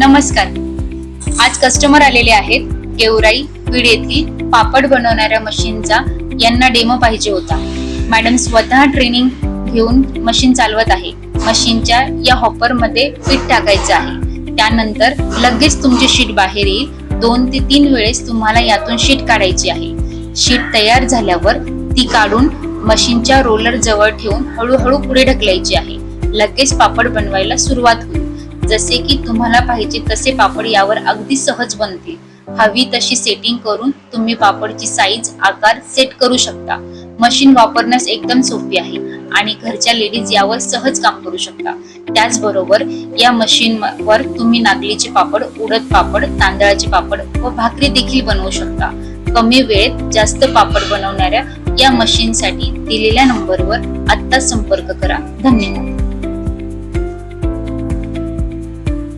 नमस्कार. आज कस्टमर आलेले आहेत. गेवराई बीड येथील पापड बनवणाऱ्या मशीनचा यांना डेमो पाहिजे होता. मॅडम स्वतः ट्रेनिंग घेऊन मशीन चालवत आहे. मशीनच्या या हॉपरमध्ये पीठ टाकायचं आहे. त्यानंतर लगेच तुमची शीट बाहेर येईल. दोन ते तीन वेळेस तुम्हाला यातून शीट काढायची आहे. शीट तयार झाल्यावर ती काढून मशीनच्या रोलर जवळ ठेवून हळूहळू पुढे ढकलायची आहे. लगेच पापड बनवायला सुरुवात होईल. जसे की तुम्हाला पाहिजे तसे पापड यावर अगदी सहज बनतील. हवी तशी सेटिंग करून तुम्ही पापडची साईज आकार सेट करू शकता. मशीन वापरण्यास एकदम सोपी आहे आणि घरच्या लेडीज यावर सहज काम करू शकता. त्याचबरोबर या मशीन वर तुम्ही नागलीचे पापड उडद पापड तांदळाचे पापड व भाकरी देखील बनवू शकता. कमी वेळेत जास्त पापड बनवणाऱ्या या मशीनसाठी दिलेल्या नंबरवर आत्ता संपर्क करा. धन्यवाद.